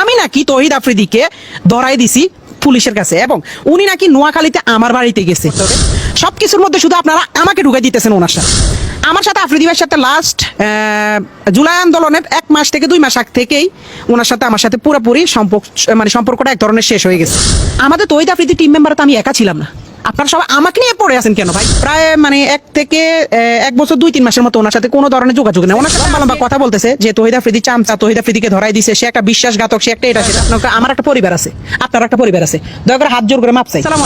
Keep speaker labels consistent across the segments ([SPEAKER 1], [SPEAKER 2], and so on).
[SPEAKER 1] আমি নাকি তহিদ আফ্রিদিকে ধরাই দিছি পুলিশের কাছে এবং উনি নাকি নোয়াখালীতে আমার বাড়িতে গেছে। সবকিছুর মধ্যে শুধু আপনারা আমাকে ঢুকে দিতেছেন ওনার সাথে। আমার সাথে আফ্রিদি ভাইয়ের সাথে লাস্ট জুলাই আন্দোলনের এক মাস থেকে দুই মাস আগ থেকেই ওনার সাথে আমার সাথে পুরোপুরি সম্পর্ক মানে সম্পর্কটা এক ধরনের শেষ হয়ে গেছে। আমাদের তহিদ আফ্রিদি টিম মেম্বার তো আমি একা ছিলাম না। আপনারা সবাই আমাকে নিয়ে পড়ে আছেন কেন ভাই? প্রায় মানে এক থেকে এক বছর দুই তিন মাসের মতো ওনার সাথে কোনো ধরনের যোগাযোগ নেই। ওনার সাথে লম্বা কথা বলতেছে যে তহিদ আফ্রিদি চামচা তহিদ আফ্রিদিকে ধরাই দিছে সে একটা বিশ্বাসঘাতক সে একটা এটা সেটা আপনার আমার একটা পরিবার আছে আপনার একটা পরিবার আছে। দয়া করে হাত জোর করে মাপ চাই। সালাম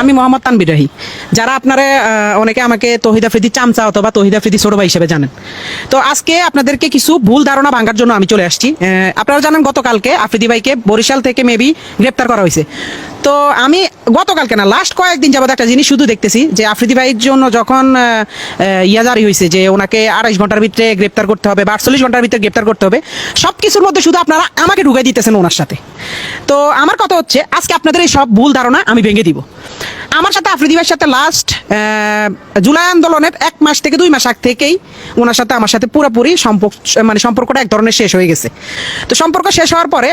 [SPEAKER 1] আমি মোহাম্মদ তানবির রাহি। যারা আপনারা আহ, অনেকে আমাকে তহিদ আফ্রিদি চামচা অথবা তহিদ আফ্রিদি ছোট ভাই হিসেবে জানেন। তো আজকে আপনাদেরকে কিছু ভুল ধারণা ভাঙার জন্য আমি চলে আসছি। আহ, আপনারা জানেন গতকালকে আফ্রিদি ভাইকে বরিশাল থেকে মেবি গ্রেপ্তার করা হয়েছে। তো আমি গতকালকে না লাস্ট কয়েকদিন যাবত একটা জিনিস শুধু দেখতেছি যে আফ্রিদি ভাইয়ের জন্য যখন আহ, আহ, ইয়া জারি হয়েছে যে ওনাকে আড়াইশ ঘণ্টার ভিতরে গ্রেপ্তার করতে হবে বা আটচল্লিশ ঘণ্টার ভিতরে গ্রেপ্তার করতে হবে সব কিছুর মধ্যে শুধু আপনারা আমাকে ঢুকাই দিতেছেন ওনার সাথে। তো আমার কথা হচ্ছে আজকে আপনাদের এই সব ভুল ধারণা আমি ভেঙে দিব। আমার সাথে আফ্রিদি ভাইয়ের সাথে লাস্ট জুলাই আন্দোলনের এক মাস থেকে দুই মাস আগ থেকেই ওনার সাথে আমার সাথে পুরোপুরি সম্পর্ক মানে সম্পর্কটা এক ধরনের শেষ হয়ে গেছে। তো সম্পর্ক শেষ হওয়ার পরে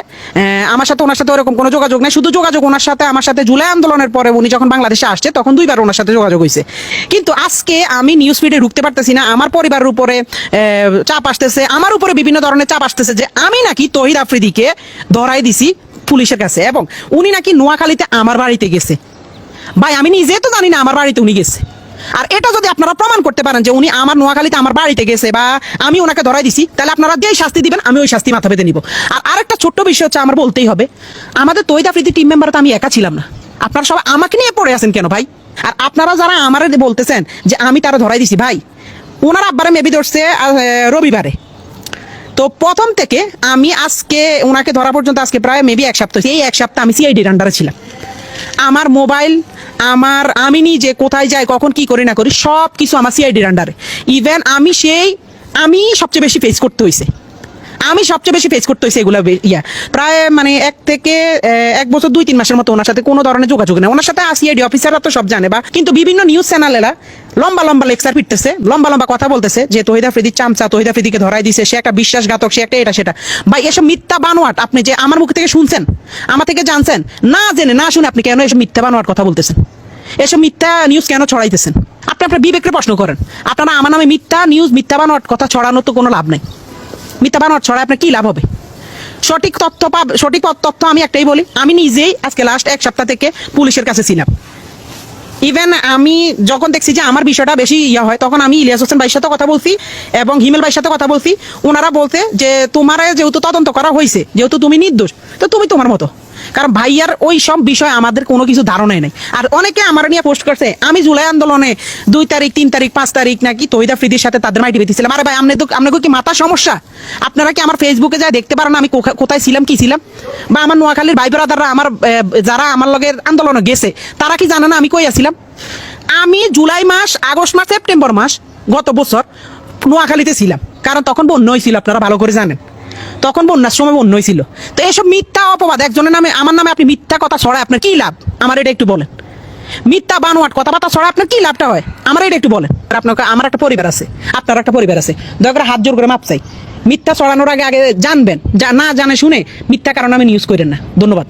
[SPEAKER 1] আমার সাথে ওনার সাথে ওরকম কোনো যোগাযোগ নেই। শুধু যোগাযোগ ওনার সাথে, আমার সাথে জুলাই আন্দোলনের পরে উনি যখন বাংলাদেশে আসছে, তখন দুইবার ওনার সাথে যোগাযোগ হয়েছে। কিন্তু আজকে আমি নিউজ ফিডে ঢুকতে পারতেছি না। আমার পরিবারের উপরে চাপ আসতেছে। আমার উপরে বিভিন্ন ধরনের চাপ আসতেছে যে আমি নাকি তহিদ আফ্রিদিকে ধরাই দিছি পুলিশের কাছে এবং উনি নাকি নোয়াখালীতে আমার বাড়িতে গেছে। ভাই, আমি নিজে তো জানি না আমার বাড়িতে উনি গেছে। আর এটা যদি আপনারা প্রমাণ করতে পারেন যে উনি আমার নোয়াখালীতে আমার বাড়িতে গেছে বা আমি ওনাকে ধরাই দিছি, তাহলে আপনারা যেই শাস্তি দিবেন, আমি ওই শাস্তি মাথা পেতে নিব। আর আরেকটা ছোট্ট বিষয় হচ্ছে আমার বলতেই হবে, আমাদের তৈদ টিম মেম্বার তো আমি একা ছিলাম না। আপনারা সবাই আমাকে নিয়ে পড়ে আছেন কেন ভাই? আর আপনারা যারা আমার বলতেছেন যে আমি তারা ধরাই দিছি ভাই, ওনার আব্বারে মেবি ধরছে রবিবারে। তো প্রথম থেকে আমি আজকে ওনাকে ধরা পর্যন্ত আজকে প্রায় মেবি এক সপ্তাহ, এই এক সপ্তাহ আমি সিআইডির আন্ডারে ছিলাম। আমার মোবাইল আমার, আমি নিজে কোথায় যাই, কখন কি করি না করি সব কিছু আমার সিআইডির আন্ডারে ইভেন আমি সেই, আমি সবচেয়ে বেশি ফেস করতে হয়েছে আমি সবচেয়ে বেশি ফেস করতে হয়েছে এগুলো ইয়া। প্রায় মানে এক থেকে এক বছর দুই তিন মাসের মতো ওনার সাথে কোনো ধরনের যোগাযোগ নেই। ওনার সাথে সিআইডি অফিসাররা তো সব জানে, বা কিন্তু বিভিন্ন নিউজ চ্যানেলেরা লম্বা লম্বা লেকচার ফিরতেছে লম্বা লম্বা কথা বলতেছে, যে তহিদা ফ্রিদি চামচা, তহিদা ফ্রিদিকে ধরাই দিছে, সে একটা বিশ্বাসঘাতক, সে একটা এটা, সেটা। ভাই, এসব মিথ্যা বানোয়াট, আপনি যে আমার মুখ থেকে শুনছেন, আমার থেকে জানছেন, না জেনে, না শুনে আপনি কেন এসব মিথ্যা বানোয়াট কথা বলতেছেন? এসব মিথ্যা নিউজ কেন ছড়াইতেছেন? আপনি আপনার বিবেককে প্রশ্ন করেন। আপনারা আমার নামে মিথ্যা নিউজ মিথ্যা বানোয়াট কথা ছড়ানোর তো কোনো লাভ নাই। মিথ্যা বানোয়ার ছড়ায় আপনার কি লাভ হবে? সঠিক তথ্য পাব সঠিক তথ্য আমি একটাই বলি, আমি নিজেই আজকে লাস্ট এক সপ্তাহ থেকে পুলিশের কাছে ছিলাম। ইভেন আমি যখন দেখছি যে আমার বিষয়টা বেশি ইয়া হয়, তখন আমি ইলিয়াস হোসেন ভাইয়ের সাথে কথা বলছি এবং হিমেল ভাইয়ের সাথে কথা বলছি। ওনারা বলছে যে, তোমার যেহেতু তদন্ত করা হয়েছে যেহেতু তুমি নির্দোষ, তো তুমি তোমার মতো। কারণ ভাইয়ার ওই সব বিষয়ে আমাদের কোনো কিছু ধারণাই নেই। আর অনেকে আমার নিয়ে পোস্ট করছে, আমি জুলাই আন্দোলনে দুই তারিখ, তিন তারিখ, পাঁচ তারিখ নাকি তহিদা ফ্রিদির সাথে তাদের মাইটি পেতেছিলাম আরে ভাই আপনি তো আপনাকে কি মাথা সমস্যা? আপনারা কি আমার ফেসবুকে যায় দেখতে পারেন আমি কোথায় ছিলাম, কি ছিলাম? বা আমার নোয়াখালীর ভাই ব্রাদাররা আমার যারা আমার লগের আন্দোলনে গেছে, তারা কি জানে না আমি কই আছিলাম? আমি জুলাই মাস, আগস্ট মাস, সেপ্টেম্বর মাস গত বছর নোয়াখালীতে ছিলাম। কারণ তখন বন্যা হয়েছিল আপনারা ভালো করে জানেন। তখন বন্যার সময় বন্যই ছিল। তো এসব মিথ্যা অপবাদ, একজনের নামে, আমার নামে আপনি মিথ্যা কথা ছড়ায়, আপনার কি লাভ? আমার এটা একটু বলেন। মিথ্যা বানোয়াট কথাবার্তা ছড়া আপনার কি লাভটা হয়? আমার এটা একটু বলেন। আপনার আমার একটা পরিবার আছে, আপনার একটা পরিবার আছে। দয়া করে হাত জোর করে মাপ চাই। মিথ্যা ছড়ানোর আগে আগে জানবেন না জানে শুনে মিথ্যা কারণে আমি নিউজ করেন না। ধন্যবাদ।